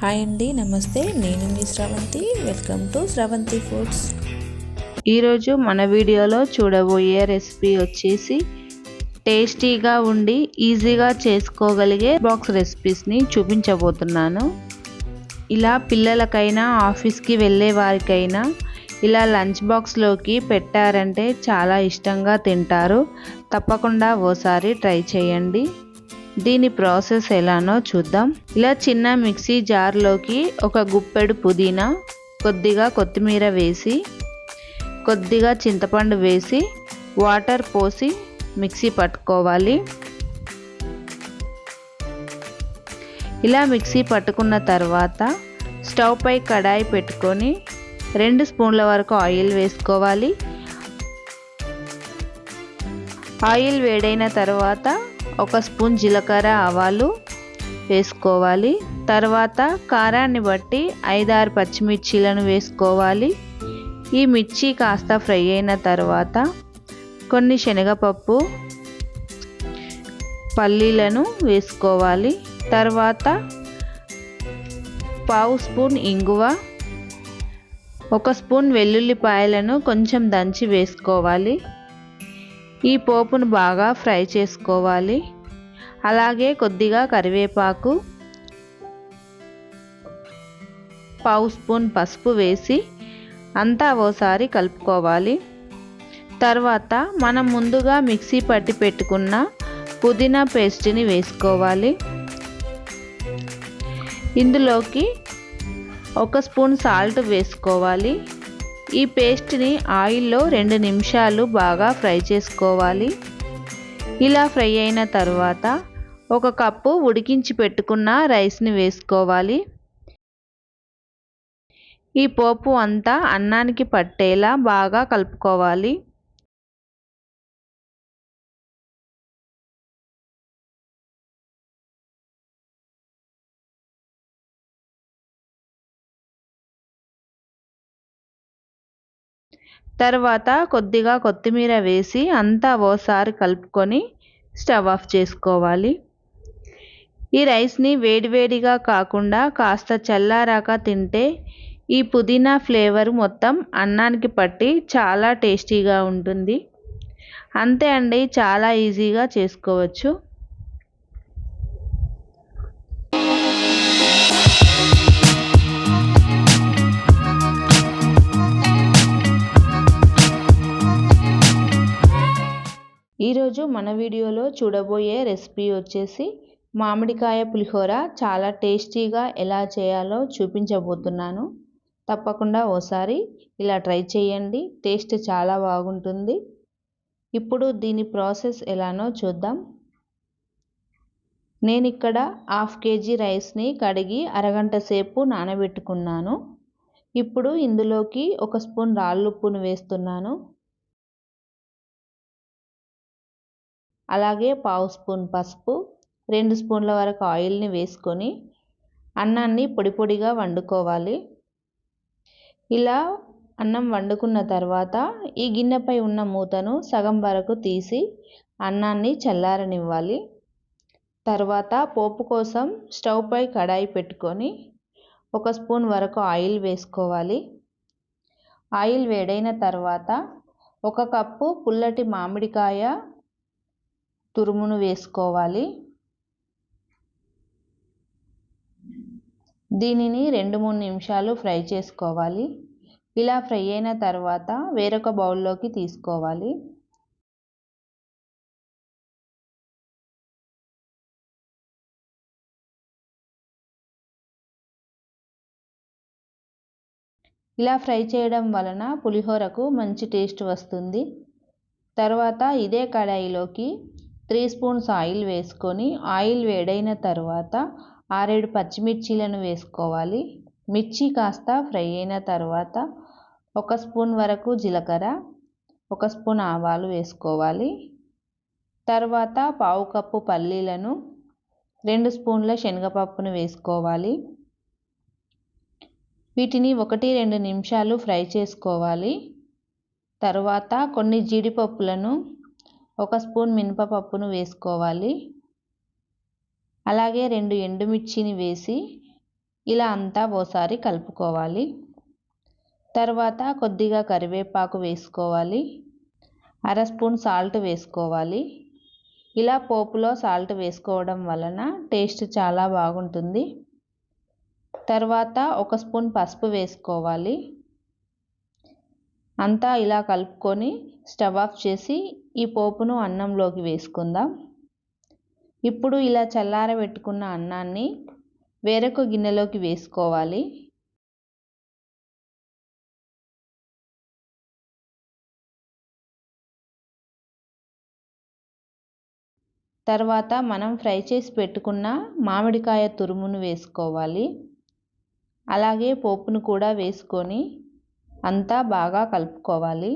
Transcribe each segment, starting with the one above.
Hi అండి నమస్తే. నేను మీ Sravanthi. Welcome to Sravanthi foods ఈరోజు మన వీడియోలో చూడబోయే రెసిపీ వచ్చేసి టేస్టీగా ఉండి ఈజీగా చేసుకోగలిగే బాక్స్ రెసిపీస్ని చూపించబోతున్నాను. ఇలా పిల్లలకైనా ఆఫీస్కి వెళ్ళే వారికైనా ఇలా లంచ్ బాక్స్లోకి పెట్టారంటే చాలా ఇష్టంగా తింటారు. తప్పకుండా ఓసారి ట్రై చేయండి. దీని ప్రాసెస్ ఎలానో చూద్దాం. ఇలా చిన్న మిక్సీ జార్లోకి ఒక గుప్పెడు పుదీనా కొద్దిగా కొత్తిమీర వేసి కొద్దిగా చింతపండు వేసి వాటర్ పోసి మిక్సీ పట్టుకోవాలి. ఇలా మిక్సీ పట్టుకున్న తర్వాత స్టవ్ పై కడాయి పెట్టుకొని రెండు స్పూన్ల వరకు ఆయిల్ వేసుకోవాలి. ఆయిల్ వేడైన తర్వాత ఒక స్పూన్ జీలకర్ర ఆవాలు వేసుకోవాలి. తర్వాత కారాన్ని బట్టి ఐదారు పచ్చిమిర్చీలను వేసుకోవాలి. ఈ మిర్చి కాస్త ఫ్రై అయిన తర్వాత కొన్ని శనగపప్పు పల్లీలను వేసుకోవాలి. తర్వాత పావు స్పూన్ ఇంగువ ఒక స్పూన్ వెల్లుల్లిపాయలను కొంచెం దంచి వేసుకోవాలి. ఈ పోపును బాగా ఫ్రై చేసుకోవాలి. అలాగే కొద్దిగా కరివేపాకు పావు స్పూన్ పసుపు వేసి అంతా ఓసారి కలుపుకోవాలి. తర్వాత మనం ముందుగా మిక్సీ పట్టి పెట్టుకున్న పుదీనా పేస్ట్ని వేసుకోవాలి. ఇందులోకి ఒక స్పూన్ సాల్ట్ వేసుకోవాలి. ఈ పేస్ట్ని ఆయిల్లో రెండు నిమిషాలు బాగా ఫ్రై చేసుకోవాలి. ఇలా ఫ్రై అయిన తర్వాత ఒక కప్పు ఉడికించి పెట్టుకున్న రైస్ని వేసుకోవాలి. ఈ పోపు అంతా అన్నానికి పట్టేలా బాగా కలుపుకోవాలి. తర్వాత కొద్దిగా కొత్తిమీర వేసి అంతా ఓసారి కలుపుకొని స్టవ్ ఆఫ్ చేసుకోవాలి. ఈ రైస్ని వేడివేడిగా కాకుండా కాస్త చల్లారాక తింటే ఈ పుదీనా ఫ్లేవర్ మొత్తం అన్నానికి పట్టి చాలా టేస్టీగా ఉంటుంది. అంతే అండి చాలా ఈజీగా చేసుకోవచ్చు. ఈరోజు మన వీడియోలో చూడబోయే రెసిపీ వచ్చేసి మామిడికాయ పులిహోర చాలా టేస్టీగా ఎలా చేయాలో చూపించబోతున్నాను. తప్పకుండా ఓసారి ఇలా ట్రై చేయండి టేస్ట్ చాలా బాగుంటుంది. ఇప్పుడు దీని ప్రాసెస్ ఎలానో చూద్దాం. నేను ఇక్కడ హాఫ్ కేజీ రైస్ని కడిగి అరగంట సేపు నానబెట్టుకున్నాను. ఇప్పుడు ఇందులోకి ఒక స్పూన్ రాళ్ళుప్పును వేస్తున్నాను. అలాగే పావు స్పూన్ పసుపు రెండు స్పూన్ల వరకు ఆయిల్ని వేసుకొని అన్నాన్ని పొడి పొడిగా వండుకోవాలి. ఇలా అన్నం వండుకున్న తర్వాత ఈ గిన్నెపై ఉన్న మూతను సగం వరకు తీసి అన్నాన్ని చల్లారనివ్వాలి. తర్వాత పోపు కోసం స్టవ్ పై కడాయి పెట్టుకొని ఒక స్పూన్ వరకు ఆయిల్ వేసుకోవాలి. ఆయిల్ వేడైన తర్వాత ఒక కప్పు పుల్లటి మామిడికాయ తురుమును వేసుకోవాలి. దీనిని రెండు మూడు నిమిషాలు ఫ్రై చేసుకోవాలి. ఇలా ఫ్రై అయిన తర్వాత వేరొక బౌల్లోకి తీసుకోవాలి. ఇలా ఫ్రై చేయడం వలన పులిహోరకు మంచి టేస్ట్ వస్తుంది. తర్వాత ఇదే కడాయిలోకి త్రీ స్పూన్స్ ఆయిల్ వేసుకొని ఆయిల్ వేడైన తర్వాత ఆరేడు పచ్చిమిర్చీలను వేసుకోవాలి. మిర్చి కాస్త ఫ్రై అయిన తర్వాత ఒక స్పూన్ వరకు జీలకర్ర ఒక స్పూన్ ఆవాలు వేసుకోవాలి. తర్వాత పావు కప్పు పల్లీలను రెండు స్పూన్ల శనగపప్పును వేసుకోవాలి. వీటిని ఒకటి రెండు నిమిషాలు ఫ్రై చేసుకోవాలి. తర్వాత కొన్ని జీడిపప్పులను ఒక స్పూన్ మినపప్పును వేసుకోవాలి. అలాగే రెండు ఎండుమిర్చిని వేసి ఇలా అంతా ఓసారి కలుపుకోవాలి. తర్వాత కొద్దిగా కరివేపాకు వేసుకోవాలి. అర స్పూన్ సాల్ట్ వేసుకోవాలి. ఇలా పోపులో సాల్ట్ వేసుకోవడం వలన టేస్ట్ చాలా బాగుంటుంది. తర్వాత ఒక స్పూన్ పసుపు వేసుకోవాలి. అంతా ఇలా కలుపుకొని స్టవ్ ఆఫ్ చేసి ఈ పోపును అన్నంలోకి వేసుకుందాం. ఇప్పుడు ఇలా చల్లారబెట్టుకున్న అన్నాన్ని వేరొక గిన్నెలోకి వేసుకోవాలి. తర్వాత మనం ఫ్రై చేసి పెట్టుకున్న మామిడికాయ తురుమును వేసుకోవాలి. అలాగే పోపును కూడా వేసుకొని అంతా బాగా కలుపుకోవాలి.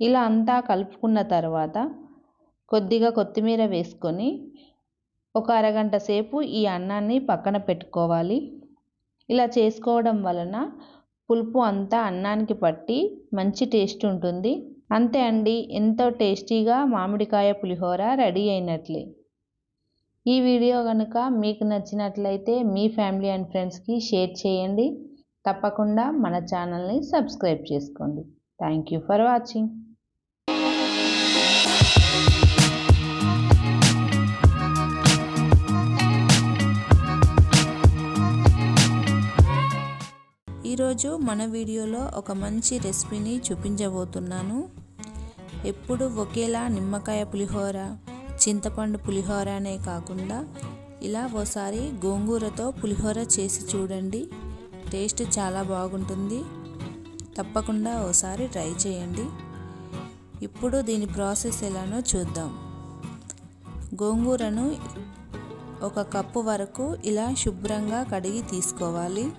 ఇలా అంతా కలుపుకున్న తర్వాత కొద్దిగా కొత్తిమీర వేసుకొని ఒక అరగంట సేపు ఈ అన్నాన్ని పక్కన పెట్టుకోవాలి. ఇలా చేసుకోవడం వలన పులుపు అంతా అన్నానికి పట్టి మంచి టేస్ట్ ఉంటుంది. అంతే అండి ఎంతో టేస్టీగా మామిడికాయ పులిహోర రెడీ అయినట్లే. ఈ వీడియో కనుక మీకు నచ్చినట్లయితే మీ ఫ్యామిలీ అండ్ ఫ్రెండ్స్కి షేర్ చేయండి. తప్పకుండా మన ఛానల్ని సబ్స్క్రైబ్ చేసుకోండి. Thank you for watching. ఈరోజు మన వీడియోలో ఒక మంచి రెసిపీని చూపించబోతున్నాను. ఎప్పుడు ఒకేలా నిమ్మకాయ పులిహోర చింతపండు పులిహోర అనే కాకుండా ఇలా ఓసారి గోంగూరతో పులిహోర చేసి చూడండి. టేస్ట్ చాలా బాగుంటుంది. తప్పకుండా ఓసారి ట్రై చేయండి. ఇప్పుడు దీని ప్రాసెస్ ఎలానో చూద్దాం. గోంగూరను ఒక కప్పు వరకు ఇలా శుభ్రంగా కడిగి తీసుకోవాలి.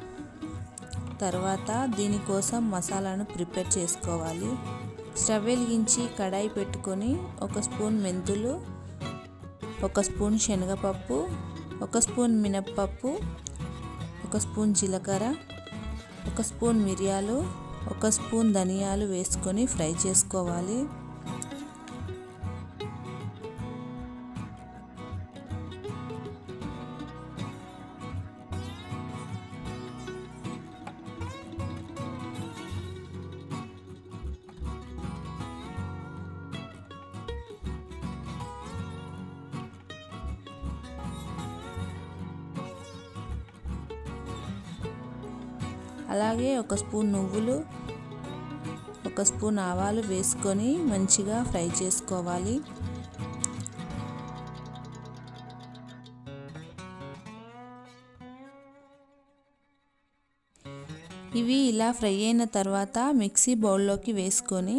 తర్వాత దీనికోసం మసాలాను ప్రిపేర్ చేసుకోవాలి. స్టవ్ వెలిగించి కడాయి పెట్టుకొని ఒక స్పూన్ మెంతులు ఒక స్పూన్ శనగపప్పు ఒక స్పూన్ మినప్పప్పు ఒక స్పూన్ జీలకర్ర ఒక స్పూన్ మిరియాలు ఒక స్పూన్ ధనియాలు వేసుకొని ఫ్రై చేసుకోవాలి. అలాగే ఒక స్పూన్ నువ్వులు ఒక స్పూన్ ఆవాలు వేసుకొని మంచిగా ఫ్రై చేసుకోవాలి. ఇవి ఇలా ఫ్రై అయిన తర్వాత మిక్సీ బౌల్లోకి వేసుకొని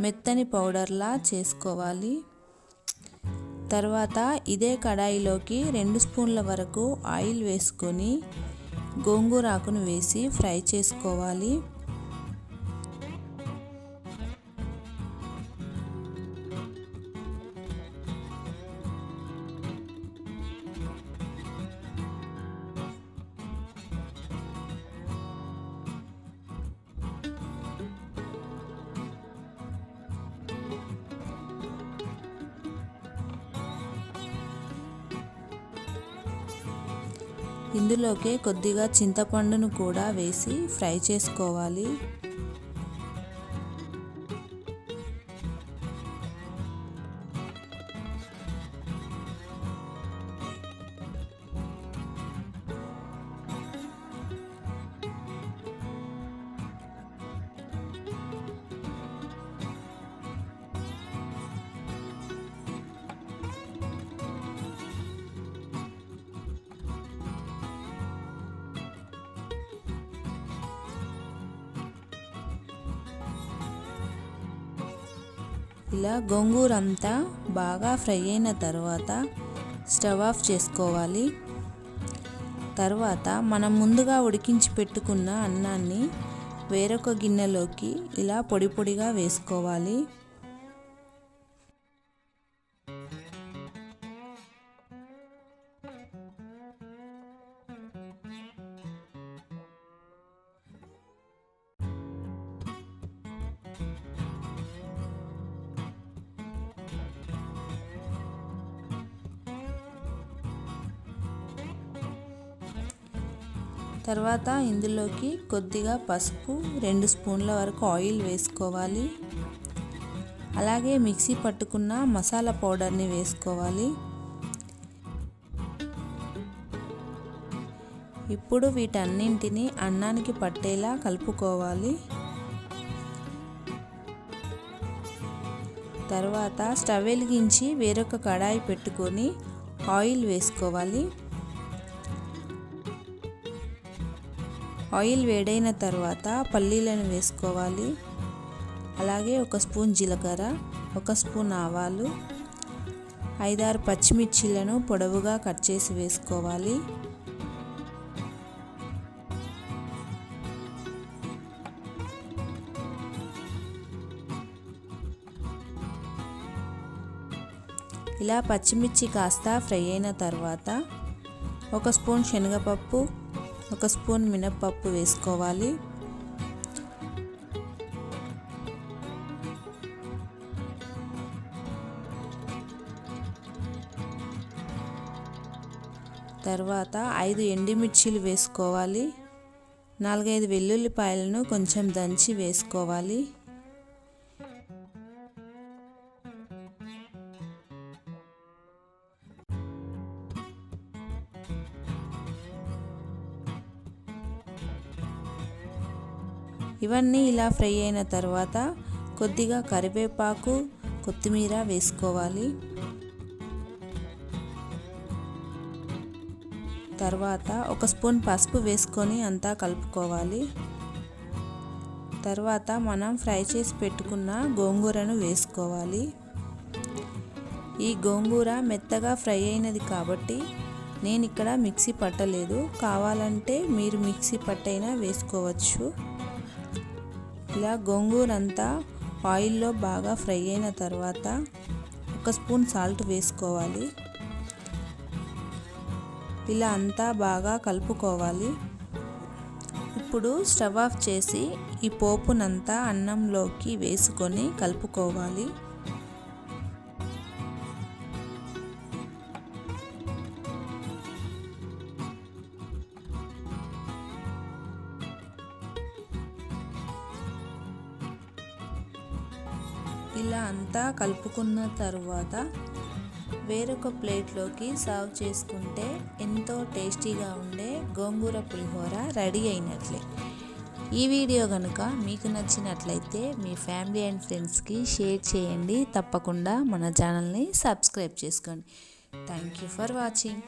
మెత్తని పౌడర్లా చేసుకోవాలి. తర్వాత ఇదే కడాయిలోకి రెండు స్పూన్ల వరకు ఆయిల్ వేసుకొని గోంగూర ఆకును వేసి ఫ్రై చేసుకోవాలి. ఇందులోకి కొద్దిగా చింతపండును కూడా వేసి ఫ్రై చేసుకోవాలి. ఇలా గోంగూర అంతా బాగా ఫ్రై అయిన తర్వాత స్టవ్ ఆఫ్ చేసుకోవాలి. తర్వాత మనం ముందుగా ఉడికించి పెట్టుకున్న అన్నాన్ని వేరొక గిన్నెలోకి ఇలా పొడి పొడిగా వేసుకోవాలి. తర్వాత ఇందులోకి కొద్దిగా పసుపు రెండు స్పూన్ల వరకు ఆయిల్ వేసుకోవాలి. అలాగే మిక్సీ పట్టుకున్న మసాలా పౌడర్ని వేసుకోవాలి. ఇప్పుడు వీటన్నింటిని అన్నానికి పట్టేలా కలుపుకోవాలి. తర్వాత స్టవ్ వెలిగించి వేరొక కడాయి పెట్టుకొని ఆయిల్ వేసుకోవాలి. ఆయిల్ వేడైన తర్వాత పల్లీలను వేసుకోవాలి. అలాగే ఒక స్పూన్ జీలకర్ర ఒక స్పూన్ ఆవాలు ఐదారు పచ్చిమిర్చీలను పొడవుగా కట్ చేసి వేసుకోవాలి. ఇలా పచ్చిమిర్చి కాస్త ఫ్రై అయిన తర్వాత ఒక స్పూన్ శనగపప్పు ఒక స్పూన్ మినప్పప్పు వేసుకోవాలి. తర్వాత ఐదు ఎండుమిర్చీలు వేసుకోవాలి. నాలుగైదు వెల్లుల్లిపాయలను కొంచెం దంచి వేసుకోవాలి. ఇవన్నీ ఇలా ఫ్రై అయిన తర్వాత కొద్దిగా కరివేపాకు కొత్తిమీర వేసుకోవాలి. తర్వాత ఒక స్పూన్ పసుపు వేసుకొని అంతా కలుపుకోవాలి. తర్వాత మనం ఫ్రై చేసి పెట్టుకున్న గోంగూరను వేసుకోవాలి. ఈ గోంగూర మెత్తగా ఫ్రై అయినది కాబట్టి నేను ఇక్కడ మిక్సీ పట్టలేదు. కావాలంటే మీరు మిక్సీ పట్టైనా వేసుకోవచ్చు. ఇలా గోంగూరంతా ఆయిల్లో బాగా ఫ్రై అయిన తర్వాత ఒక స్పూన్ సాల్ట్ వేసుకోవాలి. ఇలా అంతా బాగా కలుపుకోవాలి. ఇప్పుడు స్టవ్ ఆఫ్ చేసి ఈ పోపునంతా అన్నంలోకి వేసుకొని కలుపుకోవాలి. అంతా కలుపుకున్న తర్వాత వేరొక ప్లేట్లోకి సర్వ్ చేసుకుంటే ఎంతో టేస్టీగా ఉండే గోంగూర పులిహోర రెడీ అయినట్లే. ఈ వీడియో కనుక మీకు నచ్చినట్లయితే మీ ఫ్యామిలీ అండ్ ఫ్రెండ్స్కి షేర్ చేయండి. తప్పకుండా మన ఛానల్ని సబ్స్క్రైబ్ చేసుకోండి. Thank you for watching.